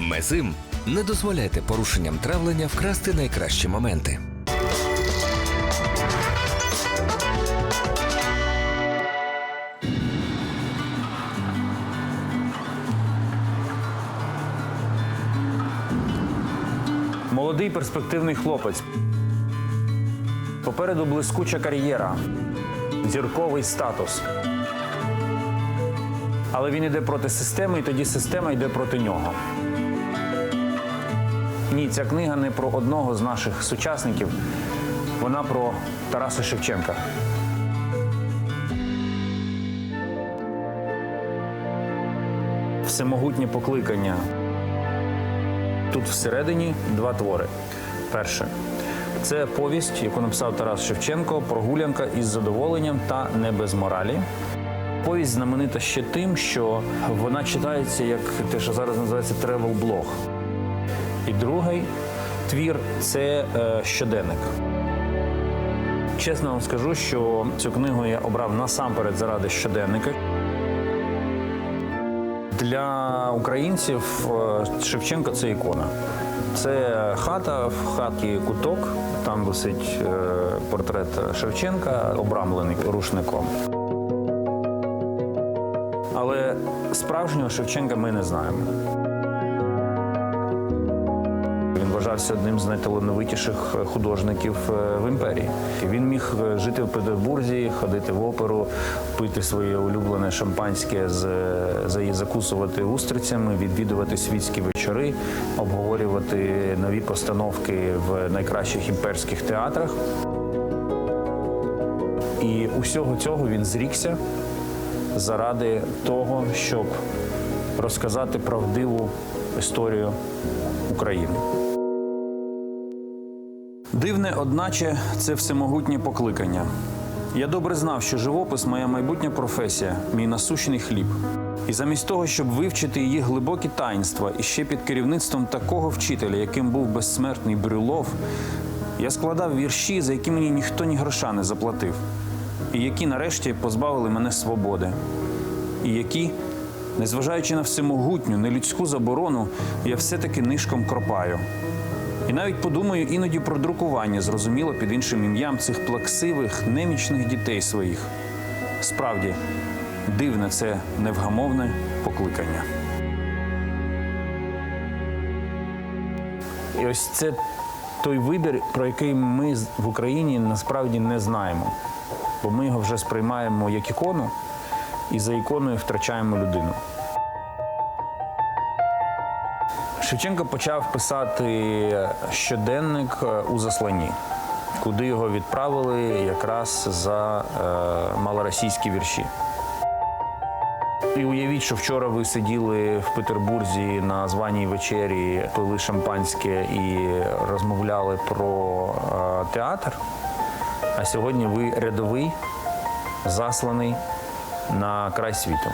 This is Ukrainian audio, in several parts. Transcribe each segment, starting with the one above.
Мезим не дозволяйте порушенням травлення вкрасти найкращі моменти. Молодий перспективний хлопець. Попереду блискуча кар'єра, зірковий статус. Але він йде проти системи, і тоді система йде проти нього. Ні, ця книга не про одного з наших сучасників, вона про Тараса Шевченка. Всемогутнє покликання. Тут всередині два твори. Перше це повість, яку написав Тарас Шевченко, прогулянка із задоволенням та не без моралі. Повість знаменита ще тим, що вона читається як те, що зараз називається тревел-блог. І другий твір це е, щоденник. Чесно вам скажу, що цю книгу я обрав насамперед заради щоденника. Для українців е, Шевченко це ікона. Це хата, в хаті куток. Там висить е, портрет Шевченка, обрамлений рушником. Але справжнього Шевченка ми не знаємо. Вважався одним з найталановитіших художників е, в імперії. Він міг е, жити в Петербурзі, ходити в оперу, пити своє улюблене шампанське, з, за- закусувати устрицями, відвідувати світські вечори, обговорювати нові постановки в найкращих імперських театрах. І усього цього він зрікся заради того, щоб розказати правдиву історію України. Дивне, одначе, це всемогутнє покликання. Я добре знав, що живопис моя майбутня професія, мій насущний хліб. І замість того, щоб вивчити її глибокі таїнства і ще під керівництвом такого вчителя, яким був безсмертний Брюлов, я складав вірші, за які мені ніхто ні гроша не заплатив, і які нарешті позбавили мене свободи, і які, незважаючи на всемогутню, нелюдську заборону, я все-таки нишком кропаю. І навіть подумаю іноді про друкування, зрозуміло під іншим ім'ям цих плаксивих, немічних дітей своїх. Справді, дивне це невгамовне покликання. І ось це той вибір, про який ми в Україні насправді не знаємо. Бо ми його вже сприймаємо як ікону, і за іконою втрачаємо людину. Шевченко почав писати щоденник е, у засланні, куди його відправили якраз за е, малоросійські вірші. І уявіть, що вчора ви сиділи в Петербурзі на званій вечері, пили шампанське і розмовляли про е, театр. А сьогодні ви рядовий, засланий на край світу.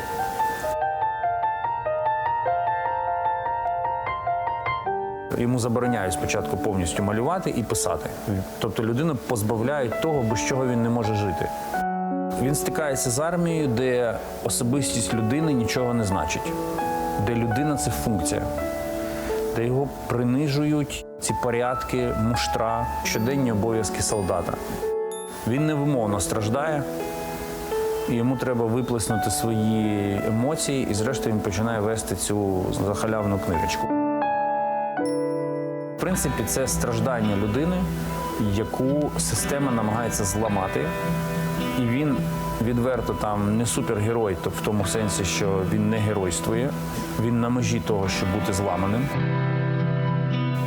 Йому забороняють спочатку повністю малювати і писати. Тобто людину позбавляють того, без чого він не може жити. Він стикається з армією, де особистість людини нічого не значить, де людина це функція, де його принижують ці порядки, муштра, щоденні обов'язки солдата. Він невимовно страждає, і йому треба виплеснути свої емоції, і зрештою він починає вести цю захалявну книжечку. Принципі, це страждання людини, яку система намагається зламати. І він відверто там не супергерой, то в тому сенсі, що він не геройствує, він на межі того, щоб бути зламаним.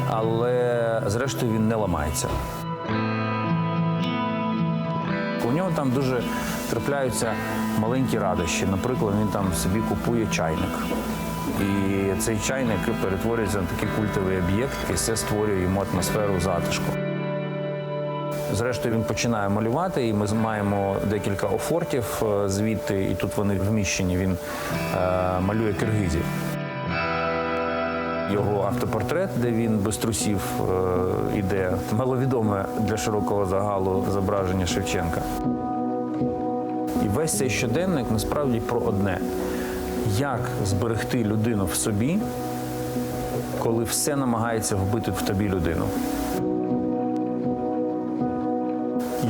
Але зрештою він не ламається. У нього там дуже трапляються маленькі радощі. Наприклад, він там собі купує чайник. І цей чайник перетворюється на такий культовий об'єкт, і це створює йому атмосферу затишку. Зрештою, він починає малювати, і ми маємо декілька офортів е, звідти, і тут вони вміщені. Він е, малює киргизів. Його автопортрет, де він без трусів е, іде, маловідоме для широкого загалу зображення Шевченка. І весь цей щоденник насправді про одне: як зберегти людину в собі коли все намагається вбити в тобі людину.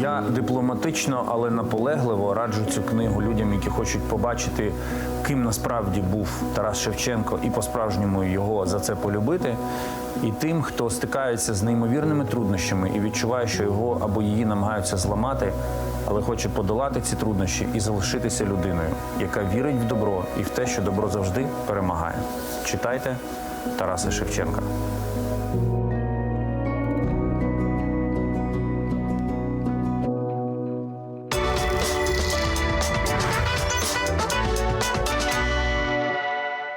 Я дипломатично, але наполегливо раджу цю книгу людям, які хочуть побачити, ким насправді був Тарас Шевченко, і по-справжньому його за це полюбити. І тим, хто стикається з неймовірними труднощами і відчуває, що його або її намагаються зламати, але хоче подолати ці труднощі і залишитися людиною, яка вірить в добро і в те, що добро завжди перемагає. Читайте Тараса Шевченка.